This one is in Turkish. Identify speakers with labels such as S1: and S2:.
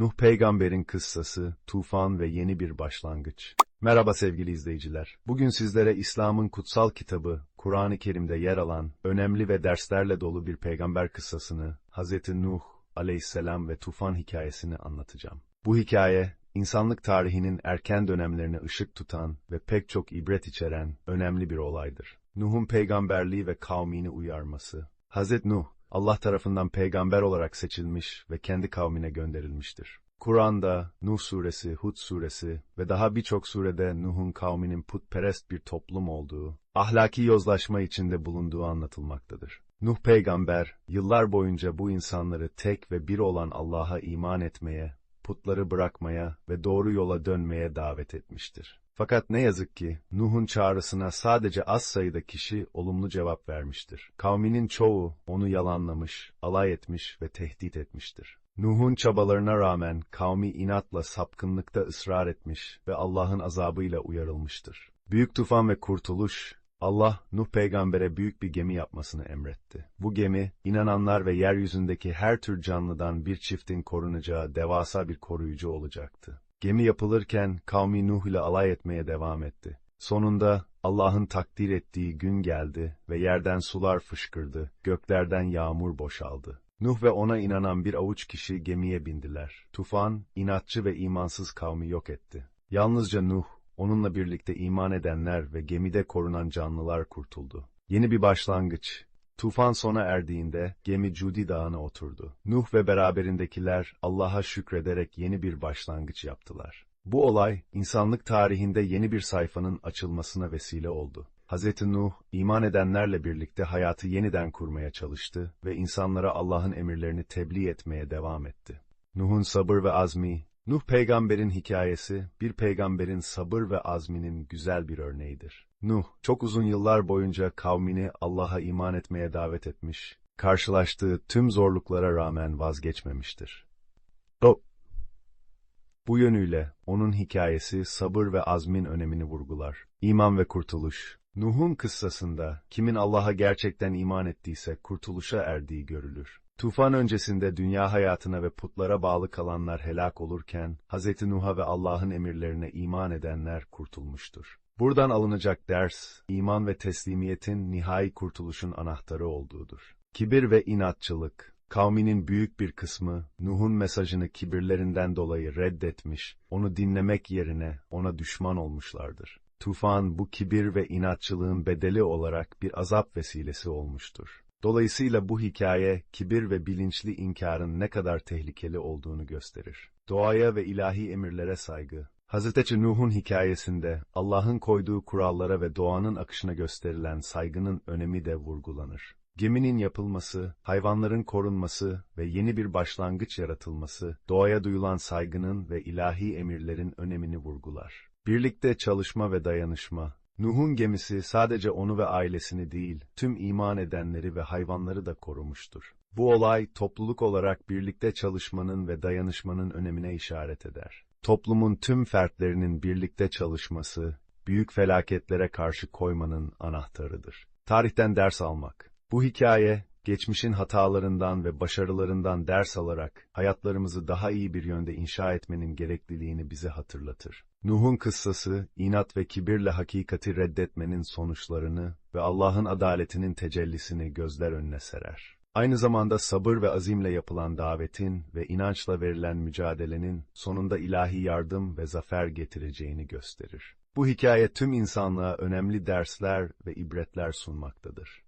S1: Nuh peygamberin kıssası, tufan ve yeni bir başlangıç. Merhaba sevgili izleyiciler. Bugün sizlere İslam'ın kutsal kitabı, Kur'an-ı Kerim'de yer alan, önemli ve derslerle dolu bir peygamber kıssasını, Hz. Nuh aleyhisselam ve tufan hikayesini anlatacağım. Bu hikaye, insanlık tarihinin erken dönemlerine ışık tutan ve pek çok ibret içeren önemli bir olaydır. Nuh'un peygamberliği ve kavmini uyarması. Hz. Nuh, Allah tarafından peygamber olarak seçilmiş ve kendi kavmine gönderilmiştir. Kur'an'da Nuh suresi, Hud suresi ve daha birçok surede Nuh'un kavminin putperest bir toplum olduğu, ahlaki yozlaşma içinde bulunduğu anlatılmaktadır. Nuh peygamber, yıllar boyunca bu insanları tek ve bir olan Allah'a iman etmeye, putları bırakmaya ve doğru yola dönmeye davet etmiştir. Fakat ne yazık ki Nuh'un çağrısına sadece az sayıda kişi olumlu cevap vermiştir. Kavminin çoğu onu yalanlamış, alay etmiş ve tehdit etmiştir. Nuh'un çabalarına rağmen kavmi inatla sapkınlıkta ısrar etmiş ve Allah'ın azabıyla uyarılmıştır. Büyük tufan ve kurtuluş, Allah, Nuh peygambere büyük bir gemi yapmasını emretti. Bu gemi, inananlar ve yeryüzündeki her tür canlıdan bir çiftin korunacağı devasa bir koruyucu olacaktı. Gemi yapılırken kavmi Nuh ile alay etmeye devam etti. Sonunda Allah'ın takdir ettiği gün geldi ve yerden sular fışkırdı, göklerden yağmur boşaldı. Nuh ve ona inanan bir avuç kişi gemiye bindiler. Tufan, inatçı ve imansız kavmi yok etti. Yalnızca Nuh, onunla birlikte iman edenler ve gemide korunan canlılar kurtuldu. Yeni bir başlangıç. Tufan sona erdiğinde gemi Cudi Dağı'na oturdu. Nuh ve beraberindekiler Allah'a şükrederek yeni bir başlangıç yaptılar. Bu olay, insanlık tarihinde yeni bir sayfanın açılmasına vesile oldu. Hz. Nuh, iman edenlerle birlikte hayatı yeniden kurmaya çalıştı ve insanlara Allah'ın emirlerini tebliğ etmeye devam etti. Nuh'un sabır ve azmi, Nuh peygamberin hikayesi, bir peygamberin sabır ve azminin güzel bir örneğidir. Nuh, çok uzun yıllar boyunca kavmini Allah'a iman etmeye davet etmiş, karşılaştığı tüm zorluklara rağmen vazgeçmemiştir. O, bu yönüyle onun hikayesi sabır ve azmin önemini vurgular. İman ve kurtuluş. Nuh'un kıssasında kimin Allah'a gerçekten iman ettiyse kurtuluşa erdiği görülür. Tufan öncesinde dünya hayatına ve putlara bağlı kalanlar helak olurken, Hz. Nuh'a ve Allah'ın emirlerine iman edenler kurtulmuştur. Buradan alınacak ders, iman ve teslimiyetin nihai kurtuluşun anahtarı olduğudur. Kibir ve inatçılık, kavminin büyük bir kısmı, Nuh'un mesajını kibirlerinden dolayı reddetmiş, onu dinlemek yerine ona düşman olmuşlardır. Tufan bu kibir ve inatçılığın bedeli olarak bir azap vesilesi olmuştur. Dolayısıyla bu hikaye, kibir ve bilinçli inkarın ne kadar tehlikeli olduğunu gösterir. Doğaya ve ilahi emirlere saygı. Hz. Nuh'un hikayesinde Allah'ın koyduğu kurallara ve doğanın akışına gösterilen saygının önemi de vurgulanır. Geminin yapılması, hayvanların korunması ve yeni bir başlangıç yaratılması, doğaya duyulan saygının ve ilahi emirlerin önemini vurgular. Birlikte çalışma ve dayanışma, Nuh'un gemisi sadece onu ve ailesini değil, tüm iman edenleri ve hayvanları da korumuştur. Bu olay, topluluk olarak birlikte çalışmanın ve dayanışmanın önemine işaret eder. Toplumun tüm fertlerinin birlikte çalışması, büyük felaketlere karşı koymanın anahtarıdır. Tarihten ders almak. Bu hikaye, geçmişin hatalarından ve başarılarından ders alarak, hayatlarımızı daha iyi bir yönde inşa etmenin gerekliliğini bize hatırlatır. Nuh'un kıssası, inat ve kibirle hakikati reddetmenin sonuçlarını ve Allah'ın adaletinin tecellisini gözler önüne serer. Aynı zamanda sabır ve azimle yapılan davetin ve inançla verilen mücadelenin sonunda ilahi yardım ve zafer getireceğini gösterir. Bu hikaye tüm insanlığa önemli dersler ve ibretler sunmaktadır.